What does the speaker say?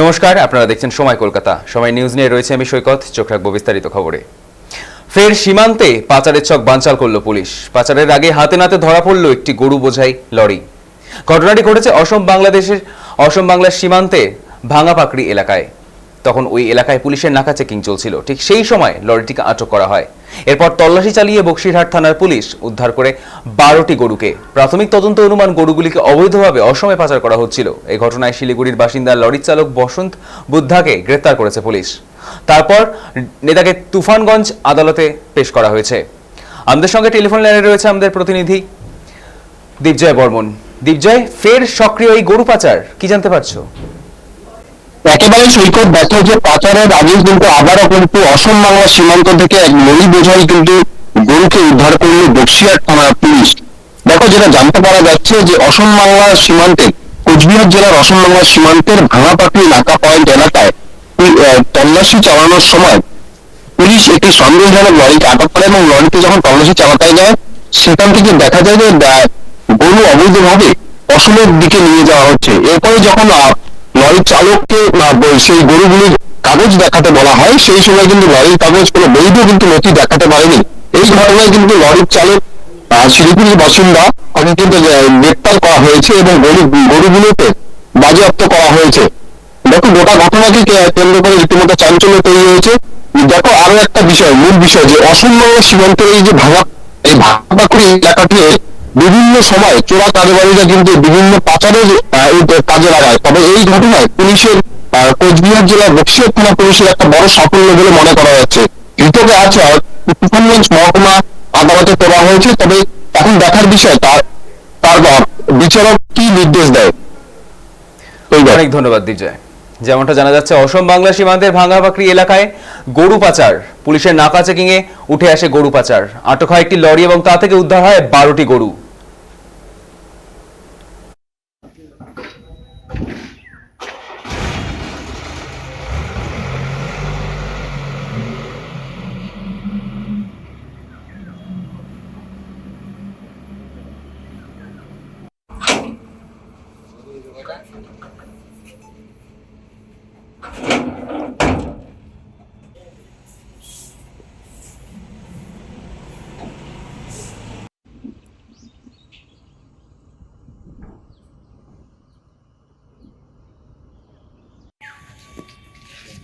নমস্কার, আপনারা দেখছেন সময় কলকাতা। সময় নিউজ নিয়ে রয়েছে আমি সৈকত, চোখ রাখব বিস্তারিত খবরে। ফের সীমান্তে পাচারের ছক বানচাল করল পুলিশ। পাচারের আগে হাতে নাতে ধরা পড়ল একটি গরু বোঝাই লরি। ঘটনাটি ঘটেছে অসম বাংলাদেশের অসম বাংলার সীমান্তে ভাঙাপাকড়ি এলাকায়। তখন ওই এলাকায় পুলিশের নাকা চেকিং চলছিল। ঠিক সেই সময় লরিটিকে আটক করা হয়। এরপর তল্লাশি চালিয়ে বক্সিরহাট থানার পুলিশ উদ্ধার করে বারোটি গরুকে। প্রাথমিক তদন্ত অনুমান গরুগুলিকে অবৈধভাবে অসমে পাচার করা হচ্ছিল। এই ঘটনায় শিলিগুড়ির বাসিন্দা লরির চালক বসন্ত বুদ্ধাকে গ্রেপ্তার করেছে পুলিশ। তারপর নেতাকে তুফানগঞ্জ আদালতে পেশ করা হয়েছে। আমাদের সঙ্গে টেলিফোন লাইনে রয়েছে আমাদের প্রতিনিধি দীপজয় বর্মন। দীপজয়, ফের সক্রিয় এই গরু পাচার, কি জানতে পারছ? একেবারে সৈকত দেখো যে পাচারের আগেই কিন্তু আবারও কিন্তু অসম বাংলা সীমান্ত থেকে এক লরি বোঝাই কিন্তু গরুকে উদ্ধার করল বক্সিয়ার থানার পুলিশ। দেখো, যেটা জানতে পারা যাচ্ছে যে অসম বাংলা সীমান্তে, কোচবিহার জেলার অসম বাংলা সীমান্তের ভাঙাপাটলি নাকা পয়েন্ট এলাকায় তল্লাশি চালানোর সময় পুলিশ একটি সন্দেহজনক লরিকে আটক করে এবং লরিতে যখন তল্লাশি চালাতে যায়, সেখান থেকে দেখা যায় যে গরু অবৈধভাবে অসমের দিকে নিয়ে যাওয়া হচ্ছে। এরপরে যখন লরির চালককে সেই গরুগুলির কাগজ দেখাতে বলা হয়, সেই সময় কিন্তু লরির কাগজ কোনো বৈধ কিন্তু নথি দেখাতে পারেনি। এই ঘটনায় কিন্তু লরির চালক শিলিগুড়ির বাসিন্দা তাকে কিন্তু গ্রেপ্তার করা হয়েছে এবং গরু, গরুগুলোকে বাজেয়াপ্ত করা হয়েছে। দেখো, গোটা ঘটনাকে কেন্দ্র করে রীতিমতো চাঞ্চল্য তৈরি হয়েছে। দেখো, আরও একটা বিষয়, মূল বিষয়, যে অসম সীমান্তের এই যে ভাঙা এই ভাঙাকুড়ি এলাকাটি বিভিন্ন সময় চোরা কারবারিরা কিন্তু বিভিন্ন পাচারের কাজে লাগায়। তবে এই ঘটনায় পুলিশের কোচবিহার জেলার বক্সিয়ার থানা পুলিশের একটা বড় সাফল্য বলে মনে করা যাচ্ছে। ধৃতকে আজ আহ, তুফানগঞ্জ মহকুমা আদালতে তোলা হয়েছে তবে এখন দেখার বিষয় তার তার বিচারক কি নির্দেশ দেয়? অনেক ধন্যবাদ দিজয় যেমনটা জানা যাচ্ছে অসম বাংলা সীমান্তের ভাঙ্গাপাকড়ি এলাকায় গরু পাচার। পুলিশের নাকা চেকিং এ উঠে আসে গরু পাচার। আটক হয় একটি লরি এবং তা থেকে উদ্ধার হয় বারোটি গরু।